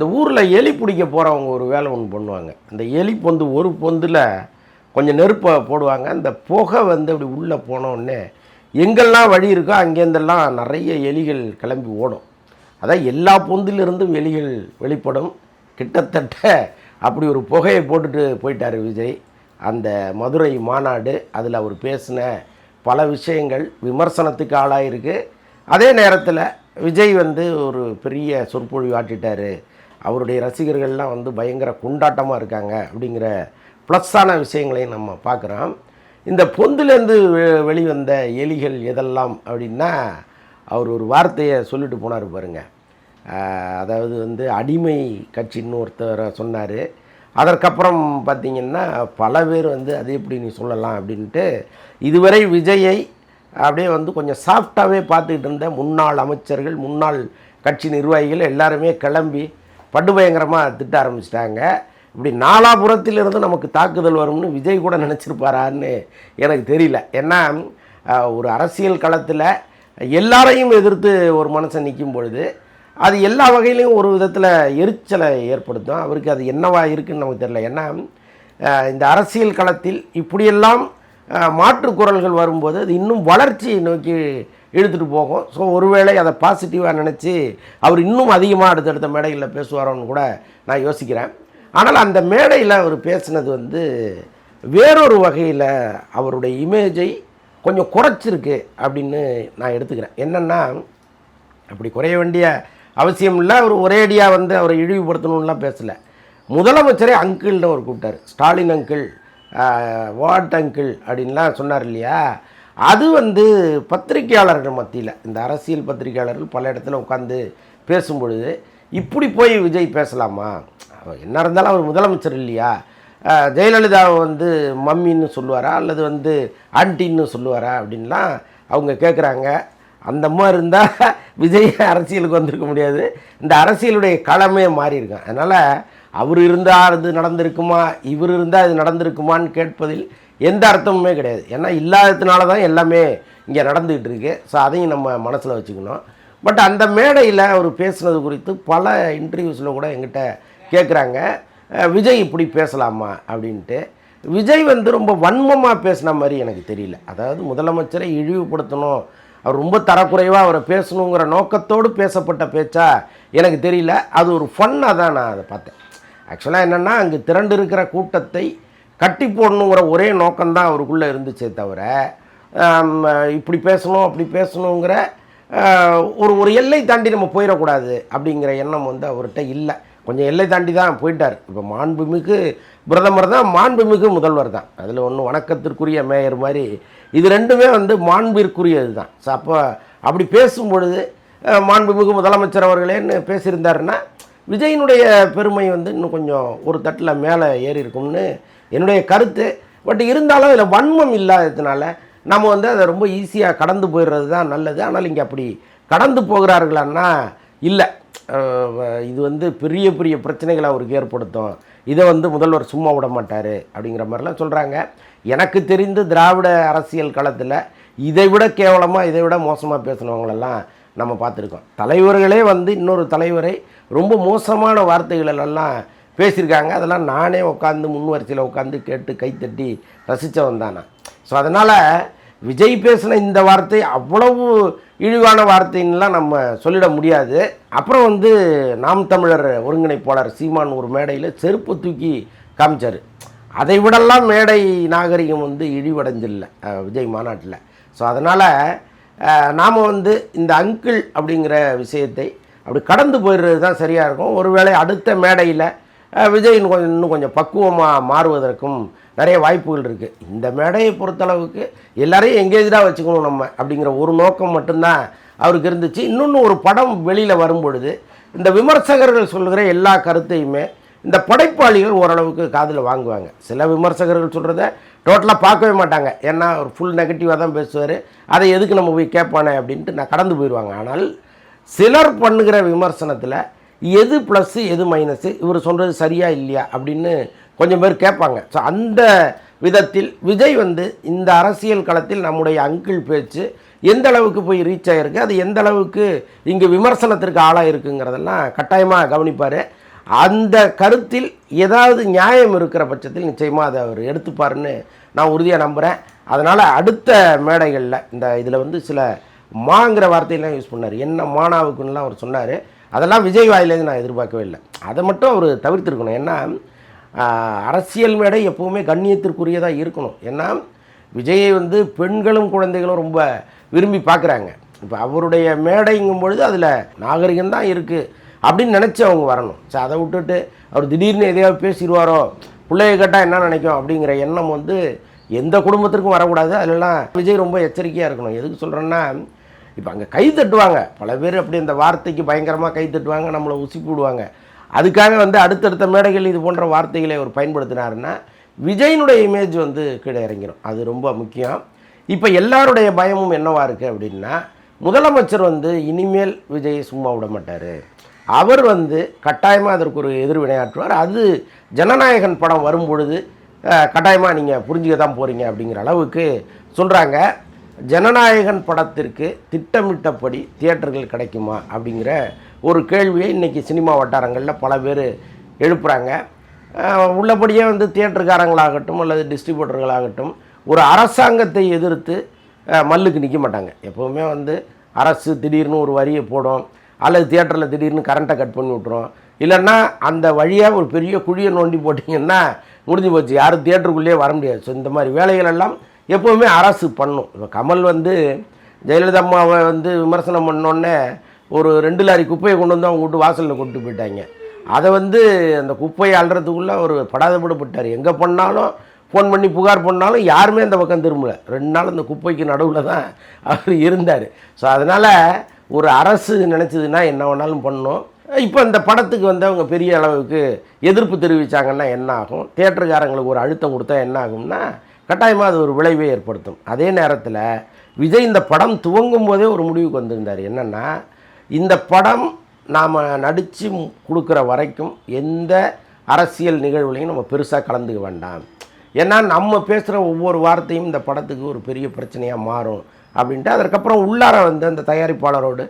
இந்த ஊரில் எலி பிடிக்க போகிறவங்க ஒரு வேலை ஒன்று பண்ணுவாங்க. அந்த எலி பொந்து ஒரு பொந்தில் கொஞ்சம் நெருப்பை போடுவாங்க. அந்த புகை வந்து அப்படி உள்ளே போனோடனே எங்கெல்லாம் வழி இருக்கோ அங்கேருந்தெல்லாம் நிறைய எலிகள் கிளம்பி ஓடும். அதான் எல்லா பொந்திலிருந்தும் எலிகள் வெளிப்படும். கிட்டத்தட்ட அப்படி ஒரு புகையை போட்டுட்டு போயிட்டார் விஜய். அந்த மதுரை மாநாடு அதில் அவர் பேசின பல விஷயங்கள் விமர்சனத்துக்கு ஆளாயிருக்கு. அதே நேரத்தில் விஜய் வந்து ஒரு பெரிய சொற்பொழிவு ஆட்டிட்டார் அவருடைய ரசிகர்கள்லாம் வந்து பயங்கர கொண்டாட்டமாக இருக்காங்க அப்படிங்கிற ப்ளஸ்ஸான விஷயங்களையும் நம்ம பார்க்குறோம். இந்த பொந்துலேருந்து வெ- வெளிவந்த எலிகள் எதெல்லாம் அப்படின்னா அவர் ஒரு வார்த்தையை சொல்லிட்டு போனார் பாருங்க. அதாவது வந்து அடிமை கட்சின்னு ஒருத்தர் சொன்னார். அதற்கப்புறம் பார்த்திங்கன்னா பல பேர் வந்து அது எப்படி நீ சொல்லலாம் அப்படின்ட்டு இதுவரை விஜயை அப்படியே வந்து கொஞ்சம் சாஃப்டாகவே பார்த்துக்கிட்டு இருந்த முன்னாள் அமைச்சர்கள் முன்னாள் கட்சி நிர்வாகிகள் எல்லாருமே கிளம்பி படுபயங்கரமாக திட்ட ஆரம்பிச்சிட்டாங்க. இப்படி நாலாபுரத்திலிருந்து நமக்கு தாக்குதல் வரும்னு விஜய் கூட நினச்சிருப்பாரான்னு எனக்கு தெரியல. ஏன்னா ஒரு அரசியல் களத்தில் எல்லாரையும் எதிர்த்து ஒரு மனுஷன் நிற்கும் பொழுது அது எல்லா வகையிலையும் ஒரு விதத்தில் எரிச்சலை ஏற்படுத்தும். அவருக்கு அது என்னவா இருக்குன்னு நமக்கு தெரியல. ஏன்னா இந்த அரசியல் களத்தில் இப்படியெல்லாம் மாற்று குரல்கள் வரும்போது அது இன்னும் வளர்ச்சியை நோக்கி இழுத்துட்டு போகும். ஸோ ஒருவேளை அதை பாசிட்டிவாக நினச்சி அவர் இன்னும் அதிகமாக அடுத்தடுத்த மேடைகளில் பேசுவாரோன்னு கூட நான் யோசிக்கிறேன். ஆனால் அந்த மேடையில் அவர் பேசினது வந்து வேறொரு வகையில் அவருடைய இமேஜை கொஞ்சம் குறைச்சிருக்கு அப்படின்னு நான் எடுத்துக்கிறேன். என்னென்னா அப்படி குறைய வேண்டிய அவசியம் இல்லை. அவர் ஒரேடியாக வந்து அவரை இழிவுபடுத்தணும்லாம் பேசலை. முதலமைச்சரே அங்கிள்னு அவர் கூப்பிட்டார். ஸ்டாலின் அங்கிள் வாட் அங்கிள் அப்படின்லாம் சொன்னார் இல்லையா? அது வந்து பத்திரிகையாளர்கள் மத்தியில் இந்த அரசியல் பத்திரிகையாளர்கள் பல இடத்துல உட்காந்து பேசும்பொழுது இப்படி போய் விஜய் பேசலாமா? என்ன இருந்தாலும் அவர் முதலமைச்சர் இல்லையா? ஜெயலலிதாவை வந்து மம்மின்னு சொல்லுவாரா? அல்லது வந்து ஆண்டின்னு சொல்லுவாரா? அப்படின்லாம் அவங்க கேட்குறாங்க அந்த மாதிரி இருந்தால் விஜய் அரசியலுக்கு வந்திருக்க முடியாது. இந்த அரசியலுடைய களமே மாறி அதனால் அவர் இருந்தால் அது நடந்திருக்குமா? இவர் இருந்தால் அது நடந்திருக்குமான்னு கேட்பதில் எந்த அர்த்தமுமே கிடையாது. ஏன்னா இல்லாததுனால தான் எல்லாமே இங்கே நடந்துக்கிட்டு இருக்கு ஸோ அதையும் நம்ம மனசில் வச்சுக்கணும். பட் அந்த மேடையில் அவர் பேசுனது குறித்து பல இன்டர்வியூஸில் கூட எங்கிட்ட கேட்குறாங்க விஜய் இப்படி பேசலாமா? அப்படின்ட்டு. விஜய் வந்து ரொம்ப வன்மமாக பேசின மாதிரி எனக்கு தெரியல. அதாவது முதலமைச்சரை இழிவுபடுத்தணும். அவர் ரொம்ப தரக்குறைவாக அவரை பேசணுங்கிற நோக்கத்தோடு பேசப்பட்ட பேச்சா எனக்கு தெரியல. அது ஒரு ஃபன்னாக தான் நான் அதை பார்த்தேன். ஆக்சுவலாக என்னென்னா அங்கே திரண்டு இருக்கிற கூட்டத்தை கட்டி போடணுங்கிற ஒரே நோக்கம்தான் அவருக்குள்ளே இருந்துச்சே தவிர இப்படி பேசணும் அப்படி பேசணுங்கிற ஒரு ஒரு எல்லை தாண்டி நம்ம போயிடக்கூடாது அப்படிங்கிற எண்ணம் வந்து அவர்கிட்ட இல்லை. கொஞ்சம் எல்லை தாண்டி தான் போயிட்டார். இப்போ மாண்புமிகு பிரதமர் தான் மாண்புமிகு முதல்வர் தான். அதில் ஒன்று வணக்கத்திற்குரிய மேயர் மாதிரி இது ரெண்டுமே வந்து மாண்பிற்குரியது தான். ஸோ அப்போ அப்படி பேசும் பொழுது மாண்புமிகு முதலமைச்சர் அவர்களேன்னு பேசியிருந்தாருன்னா விஜயினுடைய பெருமை வந்து இன்னும் கொஞ்சம் ஒரு தட்டில் மேலே ஏறி இருக்கும்னு என்னுடைய கருத்து. பட் இருந்தாலும் அதில் வன்மம் இல்லாததுனால நம்ம வந்து அதை ரொம்ப ஈஸியாக கடந்து போயிடுறது தான் நல்லது. ஆனால் இங்கே அப்படி கடந்து போகிறார்களான்னா இல்லை. இது வந்து பெரிய பெரிய பிரச்சனைகளை அவருக்கு ஏற்படுத்தும். இதை வந்து முதல்வர் சும்மா விட மாட்டார் அப்படிங்கிற மாதிரிலாம் சொல்கிறாங்க எனக்கு தெரிந்து திராவிட அரசியல் களத்தில் இதை விட கேவலமாக இதை விட மோசமாக பேசுனவங்களெல்லாம் நம்ம பார்த்துருக்கோம். தலைவர்களே வந்து இன்னொரு தலைவரை ரொம்ப மோசமான வார்த்தைகளெல்லாம் பேசியிருக்காங்க. அதெல்லாம் நானே உட்காந்து முன் வரிசையில் உட்காந்து கேட்டு கைத்தட்டி ரசித்தவன் தானே. ஸோ அதனால் விஜய் பேசின இந்த வார்த்தை அவ்வளவு இழிவான வார்த்தைன்னுலாம் நம்ம சொல்லிட முடியாது. அப்புறம் வந்து நாம் தமிழர் ஒருங்கிணைப்பாளர் சீமான் ஒரு மேடையில் செருப்பு தூக்கி காமிச்சார். அதை விடலாம் மேடை நாகரிகம் வந்து இழிவடைஞ்சில்லை விஜய் மாநாட்டில். ஸோ அதனால் நாம் வந்து இந்த அங்கிள் அப்படிங்கிற விஷயத்தை அப்படி கடந்து போயிடுறது தான் சரியாக இருக்கும். ஒருவேளை அடுத்த மேடையில் விஜய் இன்னும் கொஞ்சம் இன்னும் கொஞ்சம் பக்குவமாக மாறுவதற்கும் நிறைய வாய்ப்புகள் இருக்குது இந்த மேடையை பொறுத்தளவுக்கு எல்லாரையும் எங்கேஜாக வச்சுக்கணும் நம்ம அப்படிங்கிற ஒரு நோக்கம் மட்டும்தான் அவருக்கு இருந்துச்சு. இன்னொன்று ஒரு படம் வெளியில் வரும்பொழுது இந்த விமர்சகர்கள் சொல்கிற எல்லா கருத்தையுமே இந்த படைப்பாளிகள் ஓரளவுக்கு காதில் வாங்குவாங்க. சில விமர்சகர்கள் சொல்கிறத டோட்டலாக பார்க்கவே மாட்டாங்க. ஏன்னா ஒரு ஃபுல் நெகட்டிவாக தான் பேசுவார். அதை எதுக்கு நம்ம போய் கேட்பானே அப்படின்ட்டு நான் கடந்து போயிடுவாங்க. ஆனால் சிலர் பண்ணுகிற விமர்சனத்தில் எது ப்ளஸ்ஸு எது மைனஸு இவர் சொல்கிறது சரியா இல்லையா? அப்படின்னு கொஞ்சம் பேர் கேட்பாங்க. ஸோ அந்த விதத்தில் விஜய் வந்து இந்த அரசியல் களத்தில் நம்முடைய அங்கிள் பேச்சு எந்த அளவுக்கு போய் ரீச் ஆகிருக்கு அது எந்த அளவுக்கு இங்கே விமர்சனத்திற்கு ஆளாக இருக்குங்கிறதெல்லாம் கட்டாயமாக கவனிப்பார். அந்த கருத்தில் ஏதாவது நியாயம் இருக்கிற பட்சத்தில் நிச்சயமாக அதை அவர் எடுத்துப்பாருன்னு நான் உறுதியாக நம்புகிறேன் அதனால் அடுத்த மேடைகளில் இந்த இதில் வந்து சில மாங்கிற வார்த்தையெல்லாம் யூஸ் பண்ணார். என்ன மானாவுக்குன்னுலாம் அவர் சொன்னார். அதெல்லாம் விஜய் வாயிலேருந்து நான் எதிர்பார்க்கவே இல்லை. அதை மட்டும் அவர் தவிர்த்திருக்கணும். ஏன்னா அரசியல் மேடை எப்போவுமே கண்ணியத்திற்குரியதாக இருக்கணும். ஏன்னா விஜயை வந்து பெண்களும் குழந்தைகளும் ரொம்ப விரும்பி பார்க்குறாங்க. இப்போ அவருடைய மேடைங்கும் பொழுது அதில் நாகரிகம் தான் இருக்குது அப்படின்னு நினச்சி அவங்க வரணும். சரி அதை விட்டுட்டு அவர் திடீர்னு எதையாவது பேசிடுவாரோ பிள்ளைய கேட்டால் என்ன நினைக்கும் அப்படிங்கிற எண்ணம் வந்து எந்த குடும்பத்திற்கும் வரக்கூடாது. அதிலெல்லாம் விஜய் ரொம்ப எச்சரிக்கையாக இருக்கணும். எதுக்கு சொல்கிறேன்னா இப்போ அங்கே கை தட்டுவாங்க. பல பேர் அப்படி இந்த வார்த்தைக்கு பயங்கரமாக கை தட்டுவாங்க நம்மளை உசி போடுவாங்க. அதுக்காக வந்து அடுத்தடுத்த மேடைகள் இது போன்ற வார்த்தைகளை அவர் பயன்படுத்தினாருன்னா விஜயினுடைய இமேஜ் வந்து கீழே இறங்கிடும் அது ரொம்ப முக்கியம். இப்போ எல்லாருடைய பயமும் என்னவாக இருக்குது அப்படின்னா முதலமைச்சர் வந்து இனிமேல் விஜயை சும்மா விட மாட்டார். அவர் வந்து கட்டாயமாக அதற்கு ஒரு எதிர்வினையாற்றுவார் அது ஜனநாயகன் படம் வரும்பொழுது கட்டாயமாக நீங்கள் புரிஞ்சுக்க தான் போகிறீங்க அப்படிங்கிற அளவுக்கு சொல்கிறாங்க ஜனநாயகன் படத்திற்கு திட்டமிட்டபடி தியேட்டர்கள் கிடைக்குமா அப்படிங்கிற ஒரு கேள்வியை இன்றைக்கி சினிமா வட்டாரங்களில் பல பேர் எழுப்புகிறாங்க உள்ளபடியே வந்து தியேட்டருக்காரங்களாகட்டும் அல்லது டிஸ்ட்ரிபியூட்டர்களாகட்டும் ஒரு அரசாங்கத்தை எதிர்த்து மல்லுக்கு நிற்க மாட்டாங்க. எப்போவுமே வந்து அரசு திடீர்னு ஒரு வரியை போடும் அல்லது தியேட்டரில் திடீர்னு கரண்ட்டை கட் பண்ணி விட்ரும் இல்லைன்னா அந்த வழியாக ஒரு பெரிய குழியை நோண்டி போட்டிங்கன்னா முடிஞ்சு போச்சு. யாரும் தியேட்டருக்குள்ளேயே வர முடியாது. ஸோ இந்த மாதிரி வேலைகள் எல்லாம் எப்போவுமே அரசு பண்ணும். இப்போ கமல் வந்து ஜெயலலிதா அம்மாவை வந்து விமர்சனம் பண்ணோன்னே ஒரு ரெண்டு லாரி குப்பையை கொண்டு வந்து அவங்க வீட்டு வாசலில் கொண்டு போயிட்டாங்க. அதை வந்து அந்த குப்பையை அள்ளுறதுக்குள்ளே அவர் படாதபடப்பட்டார் எங்கே பண்ணாலும் ஃபோன் பண்ணி புகார் பண்ணாலும் யாருமே அந்த பக்கம் திரும்பல. ரெண்டு நாள் அந்த குப்பைக்கு நடுவில் தான் அவர் இருந்தார். ஸோ அதனால் ஒரு அரசு நினச்சதுன்னா என்ன வேணாலும் பண்ணும். இப்போ இந்த படத்துக்கு வந்து அவங்க பெரிய அளவுக்கு எதிர்ப்பு தெரிவித்தாங்கன்னா என்ன ஆகும்? தேட்டருக்காரங்களுக்கு ஒரு அழுத்தம் கொடுத்தா என்ன ஆகும்னா கட்டாயமாக அது ஒரு விளைவை ஏற்படுத்தும். அதே நேரத்தில் விஜய் இந்த படம் துவங்கும் போதே ஒரு முடிவுக்கு வந்திருந்தார். என்னென்னா இந்த படம் நாம் நடித்து கொடுக்குற வரைக்கும் எந்த அரசியல் நிகழ்வுலையும் நம்ம பெருசாக கலந்துக்க வேண்டாம். ஏன்னா நம்ம பேசுகிற ஒவ்வொரு வார்த்தையும் இந்த படத்துக்கு ஒரு பெரிய பிரச்சனையாக மாறும் அப்படின்ட்டு அதற்கப்புறம் உள்ளார வந்து அந்த தயாரிப்பாளரோடு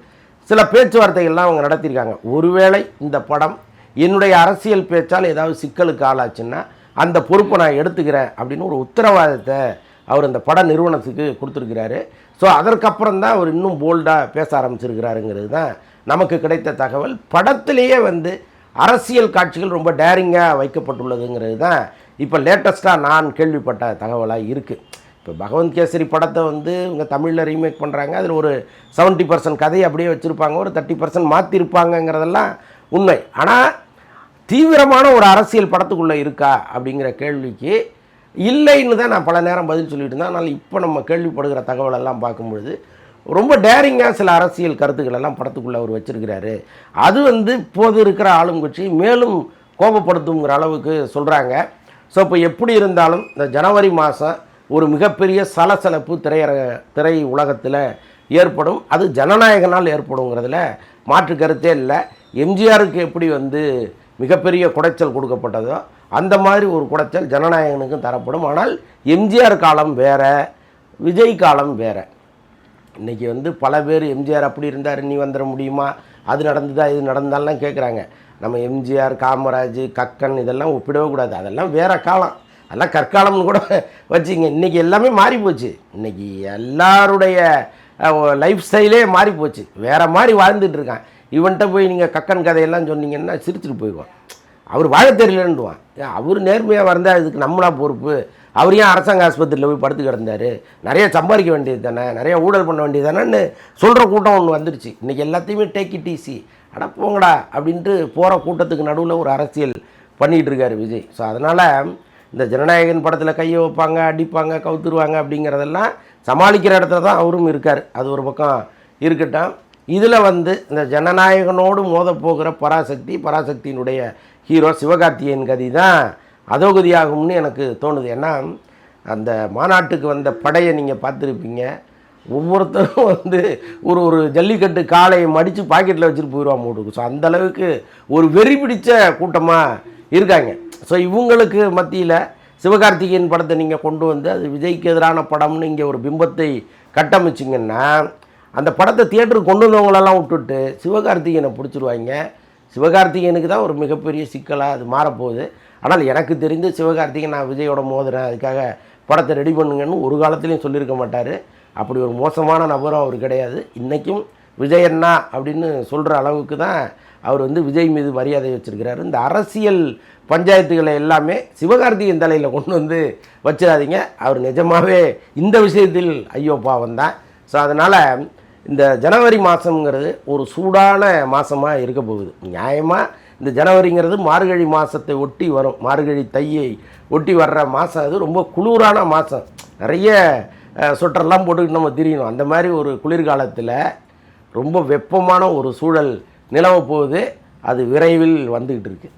சில பேச்சுவார்த்தைகள்லாம் அவங்க நடத்தியிருக்காங்க. ஒருவேளை இந்த படம் என்னுடைய அரசியல் பேச்சால் ஏதாவது சிக்கலுக்கு ஆளாச்சுன்னா அந்த பொறுப்பை நான் எடுத்துக்கிறேன் அப்படின்னு ஒரு உத்தரவாதத்தை அவர் இந்த பட நிறுவனத்துக்கு கொடுத்துருக்கிறாரு. ஸோ அதற்கப்புறம் தான் அவர் இன்னும் போல்டாக பேச ஆரம்பிச்சிருக்கிறாருங்கிறது தான் நமக்கு கிடைத்த தகவல். படத்திலேயே வந்து அரசியல் காட்சிகள் ரொம்ப டேரிங்காக வைக்கப்பட்டுள்ளதுங்கிறது தான் இப்போ லேட்டஸ்ட்டாக நான் கேள்விப்பட்ட தகவலாக இருக்குது இப்போ பகவந்த் கேசரி படத்தை வந்து இவங்க தமிழில் ரீமேக் பண்ணுறாங்க அதில் ஒரு செவன்ட்டி பர்சன்ட் கதையை அப்படியே வச்சுருப்பாங்க. ஒரு தேர்ட்டி பர்சன்ட் மாற்றிருப்பாங்கங்கிறதெல்லாம் உண்மை. ஆனால் தீவிரமான ஒரு அரசியல் படத்துக்குள்ளே இருக்கா அப்படிங்கிற கேள்விக்கு இல்லைன்னு தான் நான் பல நேரம் பதில் சொல்லிட்டு இருந்தேன். ஆனால் இப்போ நம்ம கேள்விப்படுகிற தகவலெல்லாம் பார்க்கும்பொழுது ரொம்ப டேரிங்காக சில அரசியல் கருத்துக்கள் எல்லாம் படத்துக்குள்ளே அவர் வச்சுருக்கிறாரு. அது வந்து இப்போது இருக்கிற ஆளுங்கட்சி மேலும் கோபப்படுத்துங்கிற அளவுக்கு சொல்கிறாங்க ஸோ இப்போ எப்படி இருந்தாலும் இந்த ஜனவரி மாதம் ஒரு மிகப்பெரிய சலசலப்பு திரையரக திரை உலகத்தில் ஏற்படும். அது ஜனநாயகனால் ஏற்படுங்கிறதுல மாற்று கருத்தே இல்லை. எம்ஜிஆருக்கு எப்படி வந்து மிகப்பெரிய குடைச்சல் கொடுக்கப்பட்டதோ அந்த மாதிரி ஒரு குடைச்சல் ஜனநாயகனுக்கும் தரப்படும். ஆனால் எம்ஜிஆர் காலம் வேறு விஜய் காலம் வேறு. இன்றைக்கி வந்து பல பேர் எம்ஜிஆர் அப்படி இருந்தார் நீ வந்துட முடியுமா? அது நடந்ததா இது நடந்தாலாம் கேட்குறாங்க நம்ம எம்ஜிஆர் காமராஜ் கக்கன் இதெல்லாம் ஒப்பிடவே கூடாது. அதெல்லாம் வேற காலம். அதெல்லாம் கற்காலம்னு கூட வச்சுங்க. இன்றைக்கி எல்லாமே மாறி போச்சு. இன்றைக்கி எல்லாருடைய லைஃப் ஸ்டைலே மாறி போச்சு. மாதிரி வாழ்ந்துட்டுருக்கான் இவன்கிட்ட போய் நீங்கள் கக்கன் கதையெல்லாம் சொன்னீங்கன்னா சிரிச்சுட்டு போயிடுவான். அவர் வாழ தெரியலன்னுவான். அவர் நேர்மையாக வந்தால் இதுக்கு நம்மளா பொறுப்பு. அவர் ஏன் அரசாங்க ஆஸ்பத்திரியில் போய் படுத்து கிடந்தாரு? நிறைய சம்பாதிக்க வேண்டியது தானே? நிறைய ஊழல் பண்ண வேண்டியது தானேன்னு சொல்கிற கூட்டம் ஒன்று வந்துடுச்சு இன்றைக்கி எல்லாத்தையுமே டேக் இட் ஈஸி அட போங்கடா அப்படின்ட்டு போகிற கூட்டத்துக்கு நடுவில் ஒரு அரசியல் பண்ணிகிட்டு இருக்காரு விஜய். ஸோ அதனால் இந்த ஜனநாயகன் படத்தில் கையை வைப்பாங்க அடிப்பாங்க கவுத்துருவாங்க அப்படிங்கிறதெல்லாம் சமாளிக்கிற இடத்துல தான் அவரும் இருக்கார். அது ஒரு பக்கம் இருக்கட்டும். இதில் வந்து இந்த ஜனநாயகனோடு மோதப்போகிற பராசக்தி பராசக்தியினுடைய ஹீரோ சிவகார்த்திகேயன் கதி தான் அதோகதியாகும்னு எனக்கு தோணுது. ஏன்னா அந்த மாநாட்டுக்கு வந்த படையை நீங்கள் பார்த்துருப்பீங்க. ஒவ்வொருத்தரும் வந்து ஒரு ஒரு ஜல்லிக்கட்டு காளையை மடித்து பாக்கெட்டில் வச்சுட்டு போயிடுவான் மூட்டுக்கு ஸோ அந்தளவுக்கு ஒரு வெறி பிடித்த கூட்டமாக இருக்காங்க. ஸோ இவங்களுக்கு மத்தியில் சிவகார்த்திகேயன் படத்தை நீங்கள் கொண்டு வந்து அது விஜய்க்கு எதிரான படம்னு இங்கே ஒரு பிம்பத்தை கட்டமைச்சிங்கன்னா அந்த படத்தை தியேட்டருக்கு கொண்டு வந்தவங்களெல்லாம் விட்டுட்டு சிவகார்த்திகேயனை பிடிச்சிருவாங்க. சிவகார்த்திகேயனுக்கு தான் ஒரு மிகப்பெரிய சிக்கலாக அது மாறப்போகுது. ஆனால் எனக்கு தெரிந்து சிவகார்த்திகேயன் நான் விஜயோட மோதுறேன் அதுக்காக படத்தை ரெடி பண்ணுங்கன்னு ஒரு காலத்துலேயும் சொல்லியிருக்க மாட்டார். அப்படி ஒரு மோசமான நபரும் அவர் கிடையாது. இன்றைக்கும் விஜய் அண்ணா அப்படின்னு சொல்கிற அளவுக்கு தான் அவர் வந்து விஜய் மீது மரியாதை வச்சிருக்கிறாரு. இந்த அரசியல் பஞ்சாயத்துகளை எல்லாமே சிவகார்த்திகேயன் தலையில் கொண்டு வந்து வச்சிடாதீங்க. அவர் நிஜமாகவே இந்த விஷயத்தில் ஐயோ பாவம் தான் ஸோ அதனால் இந்த ஜனவரி மாதங்கிறது ஒரு சூடான மாதமாக இருக்க போகுது. நியாயமாக இந்த ஜனவரிங்கிறது மார்கழி மாதத்தை ஒட்டி வரும். மார்கழி தையை ஒட்டி வர்ற மாதம் அது ரொம்ப குளிரான மாதம் நிறைய சொட்டர்லாம் போட்டுக்கிட்டு நம்ம திரியணும். அந்த மாதிரி ஒரு குளிர்காலத்தில் ரொம்ப வெப்பமான ஒரு சூழல் நிலவ போகுது. அது விரைவில் வந்துக்கிட்டு இருக்குது